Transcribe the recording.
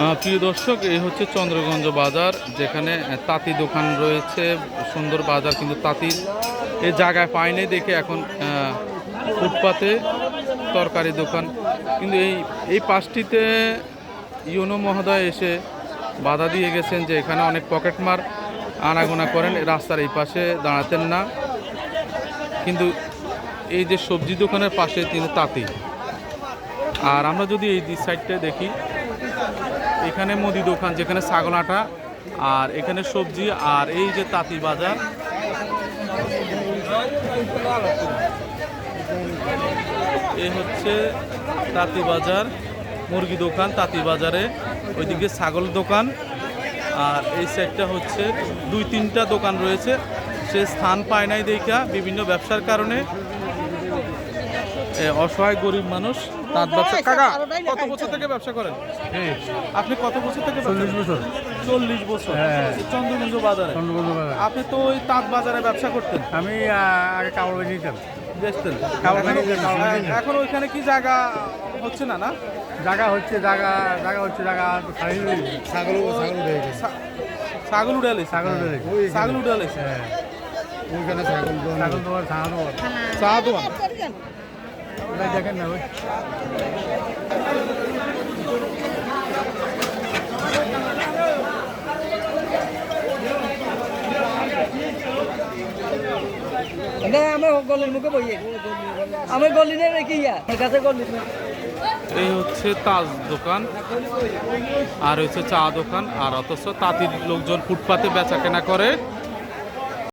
প্রিয় দর্শক, এই হচ্ছে চন্দ্রগঞ্জ বাজার, যেখানে তাঁতি দোকান রয়েছে, সুন্দর বাজার, কিন্তু তাঁতি এই জায়গায় পাইনি দেখে এখন ফুটপাতে তরকারি দোকান। কিন্তু এই এই পাশটিতে ইউনো মহোদয় এসে বাধা দিয়ে গেছেন যে এখানে অনেক পকেটমার আনাগোনা করেন, রাস্তার এই পাশে দাঁড়াতেন না। কিন্তু এই যে সবজি দোকানের পাশে তিনি তাঁতি। আর আমরা যদি এই সাইডটা দেখি এখানে মুদি দোকান, যেখানে ছাগল আটা আর এখানে সবজি আর এই যে তাঁতি বাজার। এই হচ্ছে তাঁতি বাজার, মুরগি দোকান, তাঁতি বাজারে, ওইদিকে ছাগল দোকান। আর এই সাইডটা হচ্ছে দুই তিনটা দোকান রয়েছে। সে স্থান পায় নাই দেখা, বিভিন্ন ব্যবসার কারণে। অসহায় গরিব মানুষ তাঁত ব্যবসা কাকা কত বছর থেকে ব্যবসা করেন? আপনি কত বছর থেকে চল্লিশ বছর। চল্লিশ বছর। হ্যাঁ। চন্দ্রগঞ্জ বাজারে। আপনি তো ওই তাঁত বাজারে ব্যবসা করতেন। আমি আগে কাপড় বানিয়ে দিতাম বেচতেন। এখন- ওইখানে কি জায়গা হচ্ছে না না? জায়গা হচ্ছে জায়গা জায়গা হচ্ছে জায়গা ছাগল ছাগল গেছে। ছাগল উড়ালে ছাগল উড়ালে হ্যাঁ। ওইখানে ছাগল ছাগল তোমার ছাগল তোমার চা ওটা না আমি আমি এই হচ্ছে তাজ দোকান, আর হচ্ছে চা দোকান, আর অথচ তাঁতির লোকজন ফুটপাতে বেচা কেনা করে।